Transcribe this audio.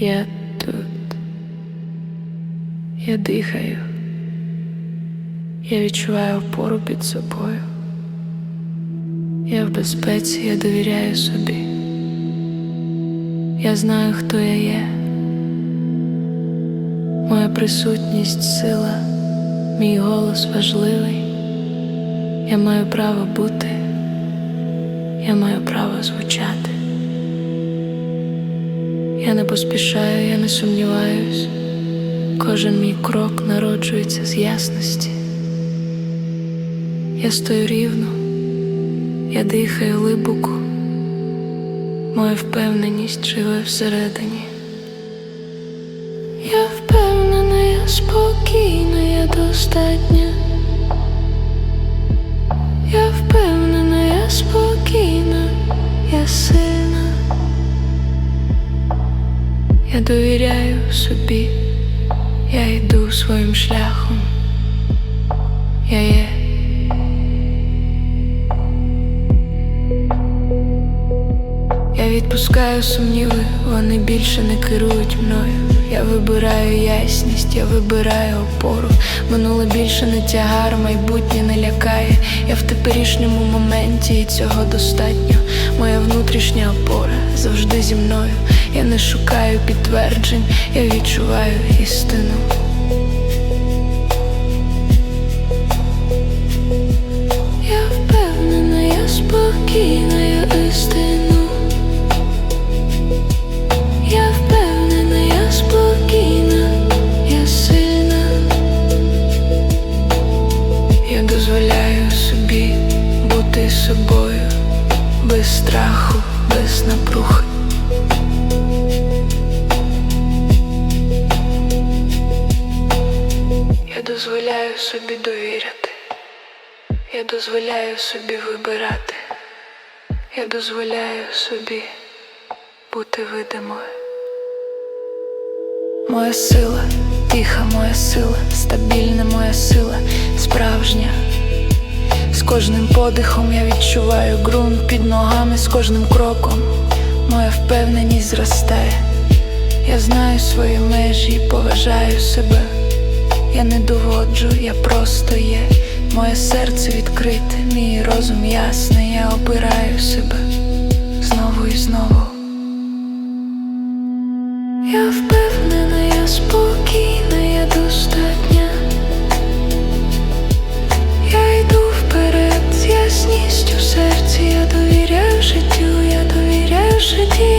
Я тут. Я дихаю. Я відчуваю опору під собою. Я в безпеці, я довіряю собі. Я знаю, хто я є. Моя присутність сила, мій голос важливий. Я маю право бути, я маю право звучати. Я не поспішаю, я не сумніваюсь. Кожен мій крок народжується з ясності. Я стою рівно, я дихаю глибоко. Моя впевненість живе всередині. Я впевнена, я спокійна, я достатня. Я довіряю собі, я йду своїм шляхом. Я є. Я відпускаю сумніви, вони більше не керують мною. Я вибираю ясність, я вибираю опору. Минуле більше не тягар, майбутнє не лякає. Я в теперішньому моменті, і цього достатньо. Моя внутрішня опора завжди зі мною. Я не шукаю підтверджень, я відчуваю істину. Дозволяю собі довіряти. Я дозволяю собі вибирати. Я дозволяю собі бути видимою. Моя сила, тиха моя сила, стабільна моя сила, справжня. З кожним подихом я відчуваю ґрунт під ногами, з кожним кроком моя впевненість зростає. Я знаю свої межі і поважаю себе я не доводжу, я просто є. Моє серце відкрите, мій розум ясний, я обираю себе знову і знову. Я впевнена, я спокійна, я достатня. Я йду вперед, з ясністю в серці, я довіряю життю, я довіряю житті.